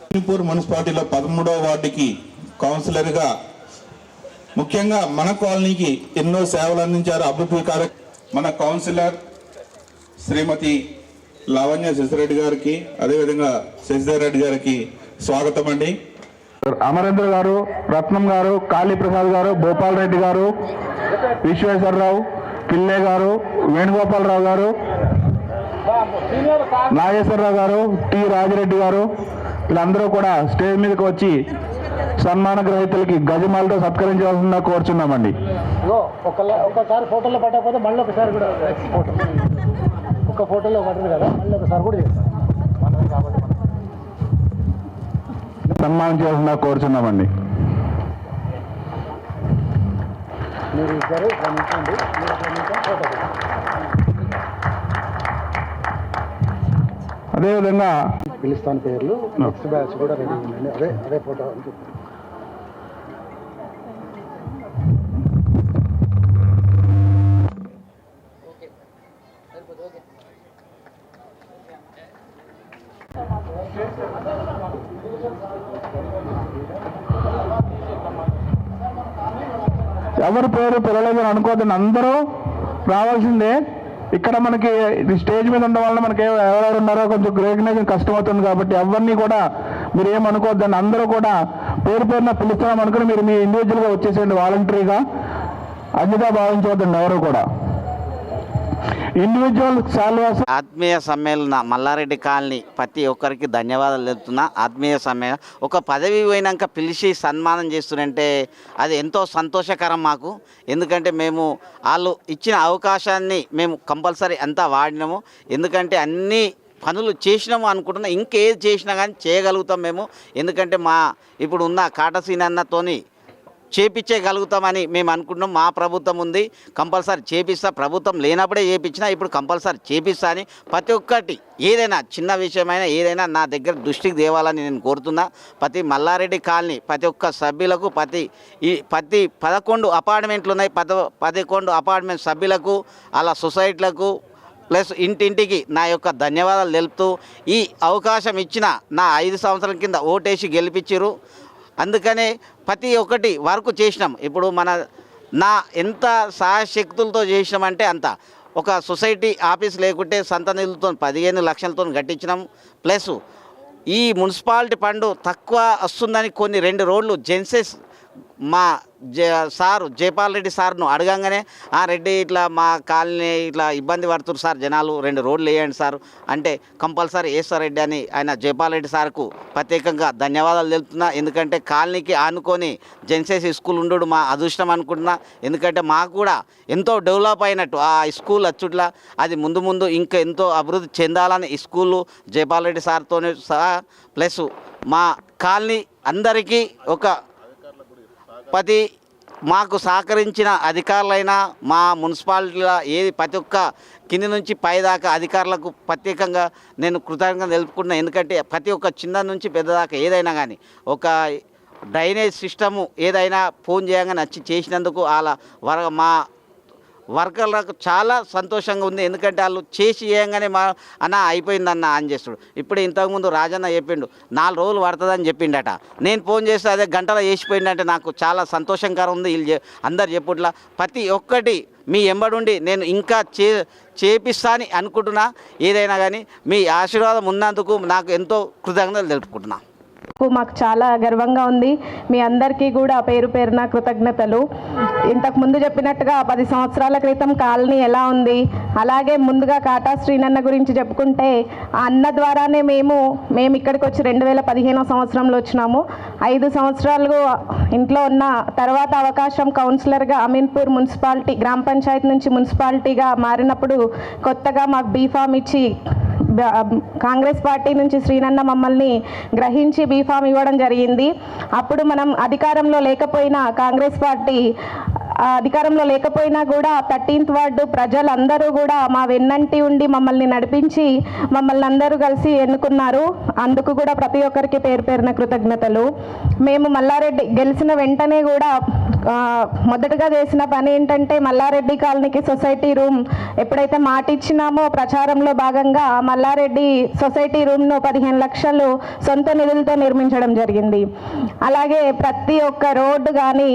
లక్ష్మీపూర్ మున్సిపాలిటీలో పదమూడవ వార్డుకి కౌన్సిలర్గా ముఖ్యంగా మన కాలనీకి ఎన్నో సేవలు అందించారు అభివృద్ధి కార్య మన కౌన్సిలర్ శ్రీమతి లావణ్య శశిరెడ్డి గారికి అదేవిధంగా శశిధర్ రెడ్డి గారికి స్వాగతం అండి అమరేంద్ర గారు రత్నం గారు కాళీప్రసాద్ గారు భూపాల్ రెడ్డి గారు విశ్వేశ్వరరావు పిల్లే గారు వేణుగోపాలరావు గారు నాగేశ్వరరావు గారు టి రాజిరెడ్డి గారు వీళ్ళందరూ కూడా స్టేజ్ మీదకి వచ్చి సన్మాన గ్రహీతలకి గజమాలతో సత్కరించవలసిందిగా కోరుచున్నామండి. ఒకసారి ఫోటోలో పట్టకపోతే మళ్ళీ ఒకసారి కూడా ఫోటో ఒక ఫోటోలో పట్టదు కదా మళ్ళీ ఒకసారి కూడా చేస్తాం. సన్మానం చేయాల్సిందిగా కోరుచున్నామండి మీరు ఇద్దరు నిల్చోండి మీరు నిల్చొని ఫోటో. అదేవిధంగా పిలుస్తాను పేర్లు నెక్స్ట్ బ్యాచ్ కూడా రెడీ ఉందండి అదే అదే ఫోటో అని చెప్పి ఎవరి పేరు పిల్లలేదని అనుకోవద్దని అందరూ రావాల్సిందే. ఇక్కడ మనకి ఇది స్టేజ్ మీద ఉండడం వల్ల మనకి ఎవరెవరు ఉన్నారో కొంచెం రికగ్నైజేషన్ కష్టం అవుతుంది కాబట్టి ఎవరిని కూడా మీరు ఏమనుకోవద్దని అనుకోవద్దని అందరూ కూడా పేరు పేరున పిలుస్తున్నాం అనుకుని మీరు మీ ఇండివిజువల్గా వచ్చేసేయండి వాలంటరీగా అన్నిగా భావించవద్దండి ఎవరు కూడా. ఇండివిజువల్ సాల్వాస్ ఆత్మీయ సమ్మేళన మల్లారెడ్డి కాలనీ ప్రతి ఒక్కరికి ధన్యవాదాలు తెలుపుతున్నా. ఆత్మీయ సమ్మేళన ఒక పదవి పోయినాక పిలిచి సన్మానం చేస్తుంటే అది ఎంతో సంతోషకరం మాకు. ఎందుకంటే మేము వాళ్ళు ఇచ్చిన అవకాశాన్ని మేము కంపల్సరీ అంతా వాడినాము. ఎందుకంటే అన్నీ పనులు చేసినాము అనుకుంటున్నా. ఇంకేది చేసినా కానీ చేయగలుగుతాం మేము. ఎందుకంటే మా ఇప్పుడు ఉన్న కాటసీనన్నతోని చేపించగలుగుతామని మేము అనుకుంటున్నాం. మా ప్రభుత్వం ఉంది. కంపల్సరీ చేపిస్తా. ప్రభుత్వం లేనప్పుడే చేపించినా ఇప్పుడు కంపల్సరీ చేపిస్తా అని ప్రతి ఒక్కటి ఏదైనా చిన్న విషయమైనా ఏదైనా నా దగ్గర దృష్టికి తేవాలని నేను కోరుతున్నా. ప్రతి మల్లారెడ్డి కాలనీ ప్రతి ఒక్క సభ్యులకు ప్రతి ఈ ప్రతి పదకొండు అపార్ట్మెంట్లు ఉన్నాయి. పద పదకొండు అపార్ట్మెంట్ సభ్యులకు అలా సొసైటీలకు ప్లస్ ఇంటింటికి నా యొక్క ధన్యవాదాలు తెలుపుతూ ఈ అవకాశం ఇచ్చిన నా ఐదు సంవత్సరాల కింద ఓటేసి గెలిపించారు అందుకనే ప్రతి ఒక్కటి వర్క్ చేసినాం. ఇప్పుడు మన నా ఎంత సహాయశక్తులతో చేసినామంటే అంత. ఒక సొసైటీ ఆఫీస్ లేకుంటే సంత నిధులతో పదిహేను లక్షలతో కట్టించినాం. ప్లస్ ఈ మున్సిపాలిటీ ఫండ్ తక్కువ వస్తుందని కొన్ని రెండు రోడ్లు జెన్సెస్ మా జ సారు జయపాల్ రెడ్డి సార్ను అడగంగానే ఆ రెడ్డి ఇట్లా మా కాలనీ ఇట్లా ఇబ్బంది పడుతున్నారు సార్ జనాలు రెండు రోడ్లు వేయండి సార్. అంటే కంపల్సరీ వేస్తారు రెడ్డి అని ఆయన జయపాల్ రెడ్డి సార్కు ప్రత్యేకంగా ధన్యవాదాలు తెలుపుతున్నా. ఎందుకంటే కాలనీకి ఆనుకొని జెన్సేసి స్కూల్ ఉండడు మా అదృష్టం అనుకుంటున్నా. ఎందుకంటే మాకు కూడా ఎంతో డెవలప్ అయినట్టు ఆ స్కూల్ అచ్చుట్ల అది ముందు ముందు ఇంకా ఎంతో అభివృద్ధి చెందాలని ఈ స్కూలు జయపాల్ రెడ్డి సార్తోనే సహా ప్లస్ మా కాలనీ అందరికీ ఒక ప్రతి మాకు సహకరించిన అధికారులైనా మా మున్సిపాలిటీల ఏది ప్రతి ఒక్క కింది నుంచి పైదాకా అధికారులకు ప్రత్యేకంగా నేను కృతజ్ఞత తెలుపుకుంటున్నా. ఎందుకంటే ప్రతి ఒక్క చిన్న నుంచి పెద్దదాకా ఏదైనా కానీ ఒక డ్రైనేజ్ సిస్టము ఏదైనా ఫోన్ చేయగానే వచ్చి చేసినందుకు వాళ్ళ వర మా వర్కర్లకు చాలా సంతోషంగా ఉంది. ఎందుకంటే వాళ్ళు చేసి చేయగానే మా అన్న అయిపోయిందన్న అని చేస్తాడు. ఇప్పుడు ఇంతకుముందు రాజన్న చెప్పిండు నాలుగు రోజులు పడుతుందని చెప్పిండట. నేను ఫోన్ చేస్తే అదే గంటలో చేసిపోయిందంటే నాకు చాలా సంతోషంకరం ఉంది. వీళ్ళు అందరు చెప్పుట్లా ప్రతి ఒక్కటి మీ ఎంబడుండి నేను ఇంకా చే చేపిస్తా అని అనుకుంటున్నా. ఏదైనా కానీ మీ ఆశీర్వాదం ఉన్నందుకు నాకు ఎంతో కృతజ్ఞతలు తెలుపుకుంటున్నా. మాకు చాలా గర్వంగా ఉంది. మీ అందరికీ కూడా పేరు పేరున కృతజ్ఞతలు. ఇంతకు ముందు చెప్పినట్టుగా పది సంవత్సరాల క్రితం కాలనీ ఎలా ఉంది? అలాగే ముందుగా కాటా శ్రీనన్న గురించి చెప్పుకుంటే ఆ అన్న ద్వారానే మేము మేము ఇక్కడికి వచ్చి రెండు వేల పదిహేనో సంవత్సరంలో వచ్చినాము. ఐదు సంవత్సరాలు ఇంట్లో ఉన్న తర్వాత అవకాశం కౌన్సిలర్గా అమీన్పూర్ మున్సిపాలిటీ గ్రామ పంచాయతీ నుంచి మున్సిపాలిటీగా మారినప్పుడు కొత్తగా మాకు బీఫామ్ ఇచ్చి కాంగ్రెస్ పార్టీ నుంచి శ్రీనన్న మమ్మల్ని గ్రహించి బీఫామ్ ఇవ్వడం జరిగింది. అప్పుడు మనం అధికారంలో లేకపోయినా కాంగ్రెస్ పార్టీ అధికారంలో లేకపోయినా కూడా థర్టీన్త్ వార్డు ప్రజలందరూ కూడా మా వెన్నంటి ఉండి మమ్మల్ని నడిపించి మమ్మల్ని అందరూ కలిసి ఎన్నుకున్నారు. అందుకు కూడా ప్రతి ఒక్కరికి పేరు పేరున కృతజ్ఞతలు. మేము మల్లారెడ్డి గెలిచిన వెంటనే కూడా మొదటగా చేసిన పని ఏంటంటే మల్లారెడ్డి కాలనీకి సొసైటీ రూమ్ ఎప్పుడైతే మాట ఇచ్చినామో ప్రచారంలో భాగంగా మల్లారెడ్డి సొసైటీ రూమ్ను పదిహేను లక్షలు సొంత నిధులతో నిర్మించడం జరిగింది. అలాగే ప్రతి ఒక్క రోడ్డు కానీ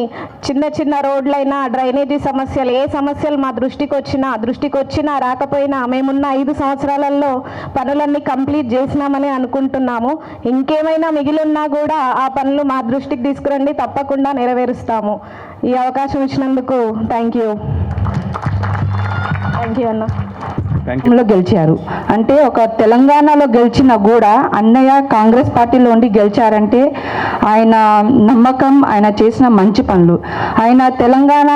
చిన్న చిన్న రోడ్లైనా డ్రైనేజీ సమస్యలు ఏ సమస్యలు మా దృష్టికి వచ్చినా దృష్టికి వచ్చినా రాకపోయినా మేమున్న ఐదు సంవత్సరాలలో పనులన్నీ కంప్లీట్ చేసినామని అనుకుంటున్నాము. ఇంకేమైనా మిగిలిన్నా కూడా ఆ పనులు మా దృష్టికి తీసుకురండి తప్పకుండా నెరవేరుస్తాము. ఈ అవకాశం ఇచ్చినందుకు థ్యాంక్ యూ. థ్యాంక్ యూ అన్న. గెలిచారు. అంటే ఒక తెలంగాణలో గెలిచిన కూడా అన్నయ్య కాంగ్రెస్ పార్టీలో ఉండి గెలిచారంటే ఆయన నమ్మకం ఆయన చేసిన మంచి పనులు. ఆయన తెలంగాణ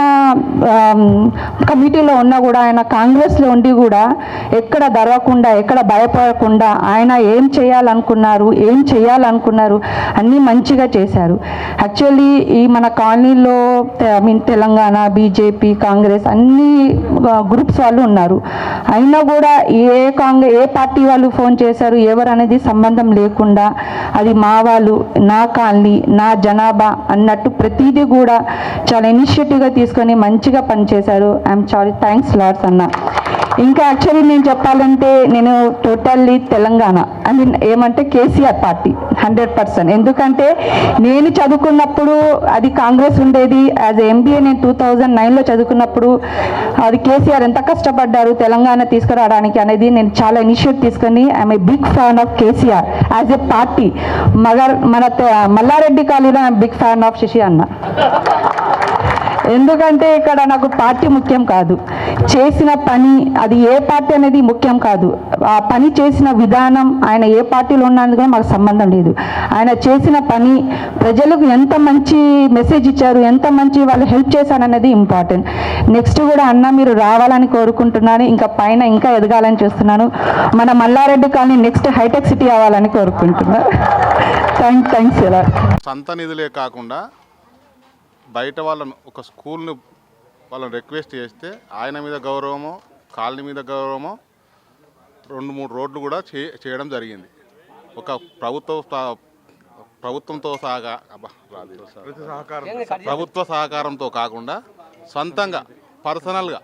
కమిటీలో ఉన్నా కూడా ఆయన కాంగ్రెస్లో ఉండి కూడా ఎక్కడ దరవకుండా ఎక్కడ భయపడకుండా ఆయన ఏం చేయాలనుకున్నారు ఏం చేయాలనుకున్నారు అన్నీ మంచిగా చేశారు. యాక్చువల్లీ ఈ మన కాలనీలో I mean Telangana BJP Congress అన్ని గ్రూప్స్ వాళ్ళు ఉన్నారు. అయినా కూడా ఏ కాంగ్రెస్ ఏ పార్టీ వాళ్ళు ఫోన్ చేశారు ఎవరు అనేది సంబంధం లేకుండా అది మా వాళ్ళు నా కాలనీ నా జనాభా అన్నట్టు ప్రతిదీ కూడా చాలా ఇనిషియేటివ్గా తీసుకొని మంచిగా పనిచేశారు. ఐఎమ్ చాలా థ్యాంక్స్ లాడ్స్ అన్న. ఇంకా యాక్చువల్లీ నేను చెప్పాలంటే నేను టోటల్లీ తెలంగాణ. ఐ మీన్ ఏమంటే కేసీఆర్ పార్టీ హండ్రెడ్ పర్సెంట్ ఎందుకంటే నేను చదువుకున్నప్పుడు అది కాంగ్రెస్ ఉండేది. యాజ్ ఎంబీఏ నేను టూ థౌజండ్ నైన్లో చదువుకున్నప్పుడు అది కేసీఆర్ ఎంత కష్టపడ్డారు తెలంగాణ తీసుకురావడానికి అనేది నేను చాలా ఇనిషియేట్ తీసుకొని I'm a big fan of KCR. As a party Magar మన తె- మల్లారెడ్డి కాలనీలో I'm big fan of Shashi అన్న. ఎందుకంటే ఇక్కడ నాకు పార్టీ ముఖ్యం కాదు. చేసిన పని అది ఏ పార్టీ అనేది ముఖ్యం కాదు. ఆ పని చేసిన విధానం ఆయన ఏ పార్టీలో ఉన్నది కూడా మాకు సంబంధం లేదు. ఆయన చేసిన పని ప్రజలకు ఎంత మంచి మెసేజ్ ఇచ్చారు ఎంత మంచి వాళ్ళు హెల్ప్ చేశారనేది ఇంపార్టెంట్. నెక్స్ట్ కూడా అన్న మీరు రావాలని కోరుకుంటున్నాను ఇంకా పైన ఇంకా ఎదగాలని చూస్తున్నాను. మన Mallareddy colony next Hitech City అవ్వాలని కోరుకుంటున్నాను థ్యాంక్ థ్యాంక్స్ ఎలా. సొంత నిధులే కాకుండా బయట వాళ్ళను ఒక స్కూల్ని వాళ్ళని రిక్వెస్ట్ చేస్తే ఆయన మీద గౌరవమో కాలనీ మీద గౌరవమో రెండు మూడు రోడ్లు కూడా చే చేయడం జరిగింది. ఒక ప్రభుత్వ ప్రభుత్వంతో సహగా అబ్బా, ప్రభుత్వ సహకారంతో కాకుండా సొంతంగా పర్సనల్గా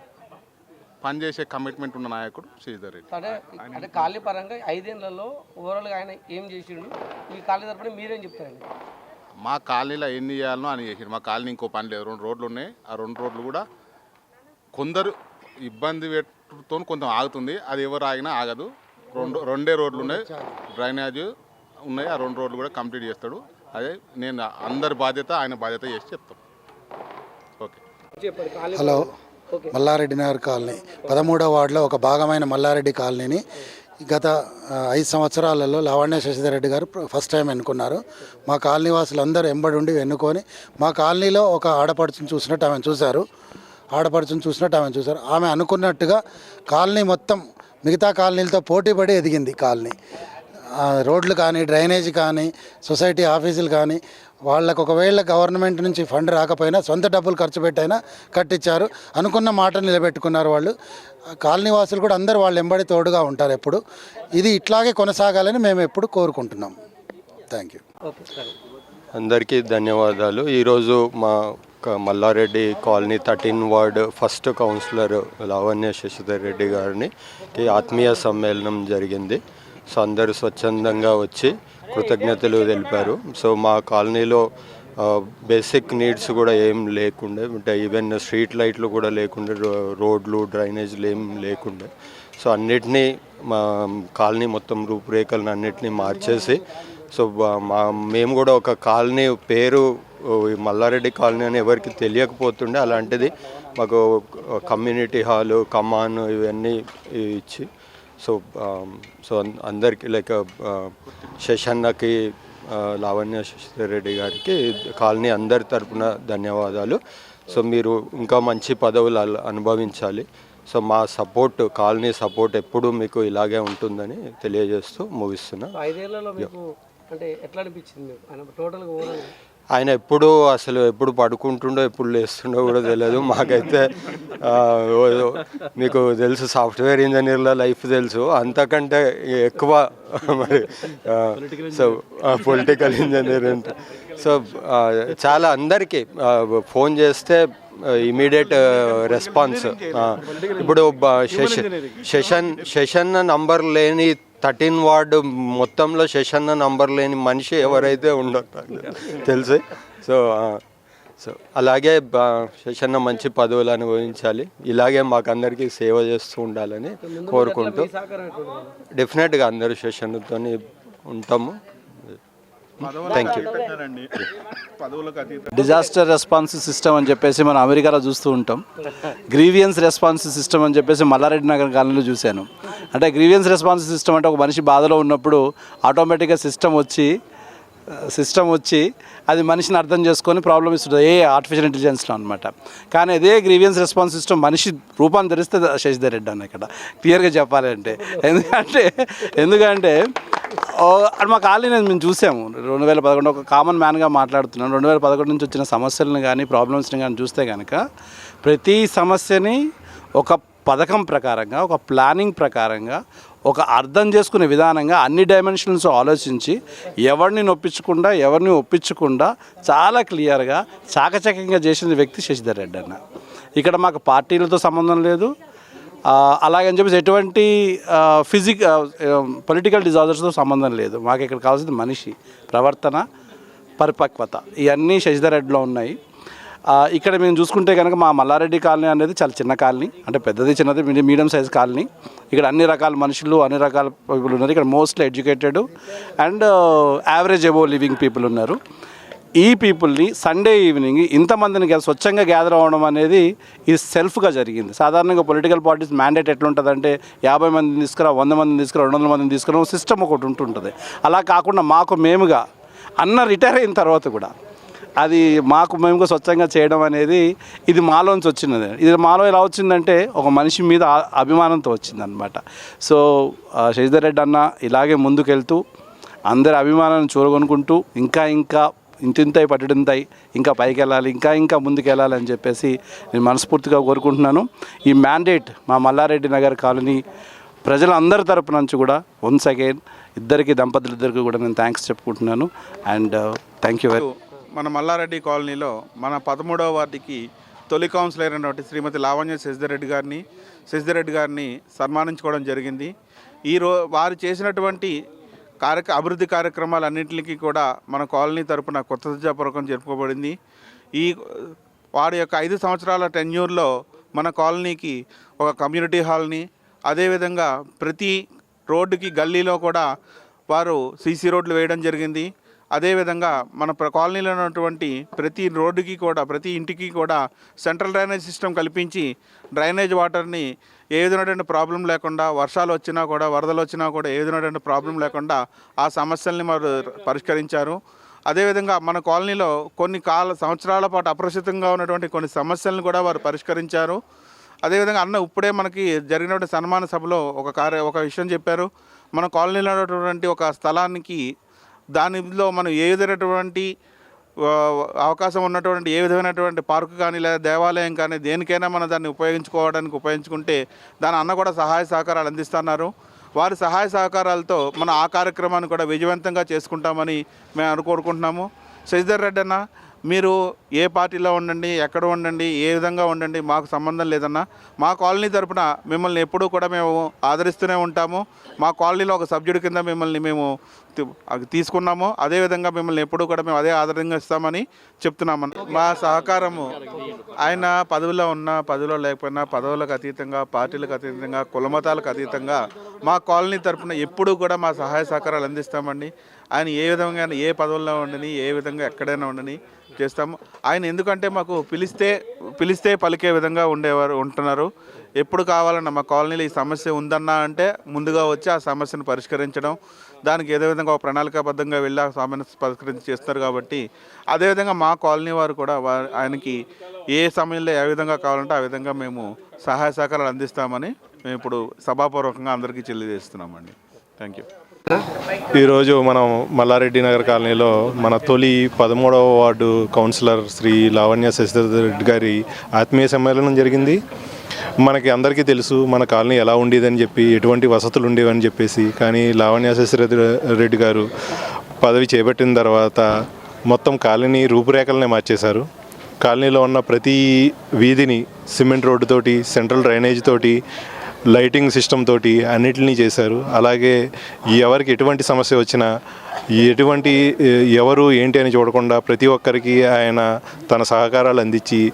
పనిచేసే కమిట్మెంట్ ఉన్న నాయకుడు శ్రీధర్ రెడ్డి. అంటే అంటే పరంగా ఐదేళ్ళలో ఓవరాల్గా ఆయన ఏం చేసిండు? ఈ కాలనీ తరపున మీరేం చెప్తారండి? మా కాలనీలో ఎన్ని చేయాలనో అని చేసారు మా కాలనీ ఇంకో పని లేదు. రెండు రోడ్లు ఉన్నాయి. ఆ రెండు రోడ్లు కూడా కొందరు ఇబ్బంది పెట్టుతో కొంచెం ఆగుతుంది. అది ఎవరు ఆగినా ఆగదు. రెండు రెండే రోడ్లు ఉన్నాయి. డ్రైనేజ్ ఉన్నాయి. ఆ రెండు రోడ్లు కూడా కంప్లీట్ చేస్తాడు. అదే నేను అందరి బాధ్యత ఆయన బాధ్యత చేసి చెప్తాం. Okay. Hello. Mallareddy Nagar colony. పదమూడవ వార్డులో ఒక భాగమైన మల్లారెడ్డి కాలనీని గత ఐదు సంవత్సరాలలో లావణ్య శశిధర్ రెడ్డి గారు ఫస్ట్ టైం ఎన్నుకున్నారు. మా కాలనీ వాసులందరూ ఎంబడి ఉండి ఎన్నుకొని మా కాలనీలో ఒక ఆడపడుచుని చూసినట్టు ఆమె చూశారు. ఆడపడుచుని చూసినట్టు ఆమె చూశారు. ఆమె అనుకున్నట్టుగా కాలనీ మొత్తం మిగతా కాలనీలతో పోటీపడి ఎదిగింది కాలనీ. రోడ్లు కానీ డ్రైనేజ్ కానీ సొసైటీ ఆఫీసులు కానీ వాళ్ళకు ఒకవేళ గవర్నమెంట్ నుంచి ఫండ్ రాకపోయినా సొంత డబ్బులు ఖర్చు పెట్టైనా కట్టించారు అనుకున్న మాట నిలబెట్టుకున్నారు వాళ్ళు. కాలనీవాసులు కాలనీ వాసులు కూడా అందరూ వాళ్ళు ఎంబడి తోడుగా ఉంటారు ఎప్పుడు. ఇది ఇట్లాగే కొనసాగాలని మేము ఎప్పుడు కోరుకుంటున్నాం. థ్యాంక్ యూ ఓకే అందరికీ ధన్యవాదాలు. ఈరోజు మా క- Mallareddy colony thirteen ward first councillor Lavanya Shashidhar Reddy గారిని ఆత్మీయ సమ్మేళనం జరిగింది. సో అందరూ స్వచ్ఛందంగా వచ్చి కృతజ్ఞతలు తెలిపారు. సో మా కాలనీలో బేసిక్ నీడ్స్ కూడా ఏం లేకుండే అంటే ఈవెన్ స్ట్రీట్ లైట్లు కూడా లేకుండే రో- రోడ్లు డ్రైనేజ్లు ఏం లేకుండే. సో అన్నిటినీ మా కాలనీ మొత్తం రూపురేఖలను అన్నిటినీ మార్చేసి సో మా మేము కూడా ఒక కాలనీ పేరు ఈ మల్లారెడ్డి కాలనీ అని ఎవరికి తెలియకపోతుండే అలాంటిది మాకు కమ్యూనిటీ హాలు కమాన్ ఇవన్నీ ఇచ్చి సో సో um, అందరికి లైక్ uh, uh, శశన్నకి uh, లావణ్య శశిధర్ రెడ్డి గారికి కాలనీ అందరి తరపున ధన్యవాదాలు. సో మీరు ఇంకా మంచి పదవులు అల- అనుభవించాలి. సో మా సపోర్ట్ కాలనీ సపోర్ట్ ఎప్పుడూ మీకు ఇలాగే ఉంటుందని తెలియజేస్తూ ముగిస్తున్నా. ఐదేళ్ళలో అంటే ఎట్లా అనిపించింది? టోటల్గా ఆయన ఎప్పుడు అసలు ఎప్పుడు పడుకుంటుండో ఎప్పుడు లేస్తుండో కూడా తెలియదు మాకైతే మీకు తెలుసు సాఫ్ట్వేర్ ఇంజనీర్ల లైఫ్ తెలుసు. అంతకంటే ఎక్కువ మరి సో పొలిటికల్ ఇంజనీర్ అంటే. సో చాలా అందరికీ ఫోన్ చేస్తే ఇమీడియట్ రెస్పాన్స్. ఇప్పుడు శశ- శశన్ శశన్న నంబర్ లేని థర్టీన్ వార్డు మొత్తంలో శశన్న నంబర్ లేని మనిషి ఎవరైతే ఉండరు తెలుసు. సో సో అలాగే శశన్న మంచి పదవులు అనుభవించాలి ఇలాగే మాకందరికీ సేవ చేస్తూ ఉండాలని కోరుకుంటూ. డెఫినెట్గా అందరూ శశన్నతో ఉంటాము. Thank you disaster response system అని చెప్పేసి మనం అమెరికాలో చూస్తూ ఉంటాం. గ్రీవియన్స్ రెస్పాన్స్ సిస్టమ్ అని చెప్పేసి మల్లారెడ్డి నగర్ కాలనీలో చూశాను. అంటే గ్రీవియన్స్ రెస్పాన్స్ సిస్టమ్ అంటే ఒక మనిషి బాధలో ఉన్నప్పుడు ఆటోమేటిక్గా సిస్టమ్ వచ్చి సిస్టమ్ వచ్చి అది మనిషిని అర్థం చేసుకొని ప్రాబ్లం ఇస్తుంది ఏ ఆర్టిఫిషియల్ ఇంటెలిజెన్స్లో అనమాట కానీ అదే గ్రీవియన్స్ రెస్పాన్స్ సిస్టమ్ మనిషి రూపాన్ని ధరిస్తే శశిధర్ రెడ్డి అన్న ఇక్కడ. క్లియర్గా చెప్పాలంటే ఎందుకంటే ఎందుకంటే ఓ, అది మా కాలనీ మేము చూసాము. రెండు వేల పదకొండు ఒక కామన్ మ్యాన్గా మాట్లాడుతున్నాను. రెండు వేల పదకొండు నుంచి వచ్చిన సమస్యలను కానీ ప్రాబ్లమ్స్ని కానీ చూస్తే కనుక ప్రతి సమస్యని ఒక పథకం ప్రకారంగా ఒక ప్లానింగ్ ప్రకారంగా ఒక అర్థం చేసుకునే విధానంగా అన్ని డైమెన్షన్స్ ఆలోచించి ఎవరిని నొప్పించకుండా ఎవరిని ఒప్పించకుండా చాలా క్లియర్గా చాకచక్యంగా చేసిన వ్యక్తి శశిధర్ రెడ్డి అన్న. ఇక్కడ మాకు పార్టీలతో సంబంధం లేదు. అలాగని చెప్పేసి ఎటువంటి ఫిజిక్ పొలిటికల్ డిజార్డర్స్తో సంబంధం లేదు. మాకు ఇక్కడ కావాల్సింది మనిషి ప్రవర్తన పరిపక్వత. ఇవన్నీ శశిధర్ రెడ్డిలో ఉన్నాయి. ఇక్కడ మేము చూసుకుంటే కనుక మా మల్లారెడ్డి కాలనీ అనేది చాలా చిన్న కాలనీ. అంటే పెద్దది చిన్నది మీడియం సైజ్ కాలనీ. ఇక్కడ అన్ని రకాల మనుషులు అన్ని రకాల పీపుల్ ఉన్నారు. ఇక్కడ mostly educated and average above living people ఉన్నారు. ఈ పీపుల్ని సండే ఈవినింగ్ ఇంతమందిని స్వచ్ఛంగా గ్యాదర్ అవ్వడం అనేది ఇది సెల్ఫ్గా జరిగింది. సాధారణంగా పొలిటికల్ పార్టీస్ మ్యాండేట్ ఎట్లుంటుందంటే యాభై మందిని తీసుకురా వంద మందిని తీసుకురా రెండు వందల మందిని తీసుకురా సిస్టమ్ ఒకటి ఉంటుంటుంది. అలా కాకుండా మాకు మేముగా అన్న రిటైర్ అయిన తర్వాత కూడా అది మాకు మేము స్వచ్ఛంగా చేయడం అనేది ఇది మాలోంచి వచ్చినది. ఇది మాలో ఎలా వచ్చిందంటే ఒక మనిషి మీద అభిమానంతో వచ్చిందనమాట సో శశిధర్ రెడ్డి అన్న ఇలాగే ముందుకెళ్తూ అందరి అభిమానాన్ని చూరగొనుకుంటూ ఇంకా ఇంకా ఇంతింతై పట్టడింతై ఇంకా పైకి వెళ్ళాలి ఇంకా ఇంకా ముందుకు వెళ్ళాలి అని చెప్పేసి నేను మనస్ఫూర్తిగా కోరుకుంటున్నాను. ఈ మ్యాండేట్ మా మల్లారెడ్డి నగర్ కాలనీ ప్రజలందరి తరపు నుంచి కూడా వన్స్ అగైన్ ఇద్దరికి దంపతులు ఇద్దరికి కూడా నేను థ్యాంక్స్ చెప్పుకుంటున్నాను. అండ్ థ్యాంక్ యూ వెరీ మన మల్లారెడ్డి కాలనీలో మన పదమూడవ వార్డుకి తొలి కౌన్సిలర్ అయినటువంటి శ్రీమతి లావణ్య శశిధరెడ్డి గారిని శశిధరెడ్డి గారిని సన్మానించుకోవడం జరిగింది. ఈ రో వారు చేసినటువంటి కార్యక అభివృద్ధి కార్యక్రమాలన్నింటికి కూడా మన కాలనీ తరపున కృతజ్ఞతాపూర్వకం జరుపుకోబడింది. ఈ వారి యొక్క ఐదు సంవత్సరాల టెన్యూర్లో మన కాలనీకి ఒక కమ్యూనిటీ హాల్ని అదేవిధంగా ప్రతి రోడ్డుకి గల్లీలో కూడా వారు సీసీ రోడ్లు వేయడం జరిగింది. అదేవిధంగా మన ప్ర- కాలనీలో ఉన్నటువంటి ప్రతి రోడ్డుకి కూడా ప్రతి ఇంటికి కూడా సెంట్రల్ డ్రైనేజ్ సిస్టమ్ కల్పించి డ్రైనేజ్ వాటర్ని ఏ విధమైనటువంటి ప్రాబ్లం లేకుండా వర్షాలు వచ్చినా కూడా వరదలు వచ్చినా కూడా ఏ విధమైనటువంటి ప్రాబ్లం లేకుండా ఆ సమస్యల్ని వారు పరిష్కరించారు. అదేవిధంగా మన కాలనీలో కొన్ని కాల సంవత్సరాల పాటు అప్రసిద్ధంగా ఉన్నటువంటి కొన్ని సమస్యలను కూడా వారు పరిష్కరించారు. అదేవిధంగా అన్న ఇప్పుడే మనకి జరిగినటువంటి సన్మాన సభలో ఒక కార్య ఒక విషయం చెప్పారు. మన కాలనీలో ఉన్నటువంటి ఒక స్థలానికి దానిలో మనం ఏ విధమైనటువంటి అవకాశం ఉన్నటువంటి ఏ విధమైనటువంటి పార్కు కానీ లేదా దేవాలయం కానీ దేనికైనా మనం దాన్ని ఉపయోగించుకోవడానికి ఉపయోగించుకుంటే దాని అన్న కూడా సహాయ సహకారాలు అందిస్తున్నారు. వారి సహాయ సహకారాలతో మనం ఆ కార్యక్రమాన్ని కూడా విజయవంతంగా చేసుకుంటామని మేము అనుకోరుకుంటున్నాము శశిధర్ రెడ్డి అన్న మీరు ఏ పార్టీలో ఉండండి ఎక్కడ ఉండండి ఏ విధంగా ఉండండి మాకు సంబంధం లేదన్నా మా కాలనీ తరపున మిమ్మల్ని ఎప్పుడూ కూడా మేము ఆదరిస్తూనే ఉంటాము. మా కాలనీలో ఒక సభ్యుడి కింద మిమ్మల్ని మేము తీసుకున్నాము. అదేవిధంగా మిమ్మల్ని ఎప్పుడూ కూడా మేము అదే ఆదరంగా ఇస్తామని చెప్తున్నామని మా సహకారము ఆయన పదవిలో ఉన్న పదవిలో లేకపోయినా పదవులకు అతీతంగా పార్టీలకు అతీతంగా కులమతాలకు అతీతంగా మా కాలనీ తరపున ఎప్పుడూ కూడా మా సహాయ సహకారాలు అందిస్తామండి. ఆయన ఏ విధంగా ఏ పదవుల్లో ఉండని ఏ విధంగా ఎక్కడైనా ఉండని చేస్తాము. ఆయన ఎందుకంటే మాకు పిలిస్తే పిలిస్తే పలికే విధంగా ఉండేవారు ఉంటున్నారు. ఎప్పుడు కావాలన్నా మా కాలనీలో ఈ సమస్య ఉందన్నా అంటే ముందుగా వచ్చి ఆ సమస్యను పరిష్కరించడం దానికి ఏదో విధంగా ఒక ప్రణాళికాబద్ధంగా వెళ్ళి ఆ సమస్య పరిష్కరించి చేస్తారు కాబట్టి అదేవిధంగా మా కాలనీ వారు కూడా ఆయనకి ఏ సమయంలో ఏ విధంగా కావాలంటే ఆ విధంగా మేము సహాయ సహకారాలు అందిస్తామని మేము ఇప్పుడు సభాపూర్వకంగా అందరికీ తెలియజేస్తున్నామండి థ్యాంక్ యూ ఈరోజు మనం మల్లారెడ్డి నగర్ కాలనీలో మన తొలి పదమూడవ వార్డు కౌన్సిలర్ శ్రీ లావణ్య శశిధర్ రెడ్డి గారి ఆత్మీయ సమ్మేళనం జరిగింది. మనకి అందరికీ తెలుసు మన కాలనీ ఎలా ఉండేదని చెప్పి ఎటువంటి వసతులు ఉండేవని చెప్పేసి కానీ లావణ్య శశిధర్ రెడ్డి గారు పదవి చేపట్టిన తర్వాత మొత్తం కాలనీ రూపురేఖలనే మార్చేశారు. కాలనీలో ఉన్న ప్రతి వీధిని సిమెంట్ రోడ్డుతోటి సెంట్రల్ డ్రైనేజ్ తోటి లైటింగ్ సిస్టమ్ తోటి అన్నిటినీ చేశారు. అలాగే ఎవరికి ఎటువంటి సమస్య వచ్చినా ఎటువంటి ఎవరు ఏంటి అని చూడకుండా ప్రతి ఒక్కరికి ఆయన తన సహకారాలు అందించి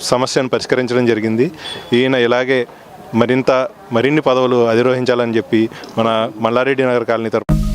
సమస్యను పరిష్కరించడం జరిగింది. ఈయన ఇలాగే మరింత మరిన్ని పదవులు అధిరోహించాలని చెప్పి మన మల్లారెడ్డి నగర్ కాలనీ తరఫున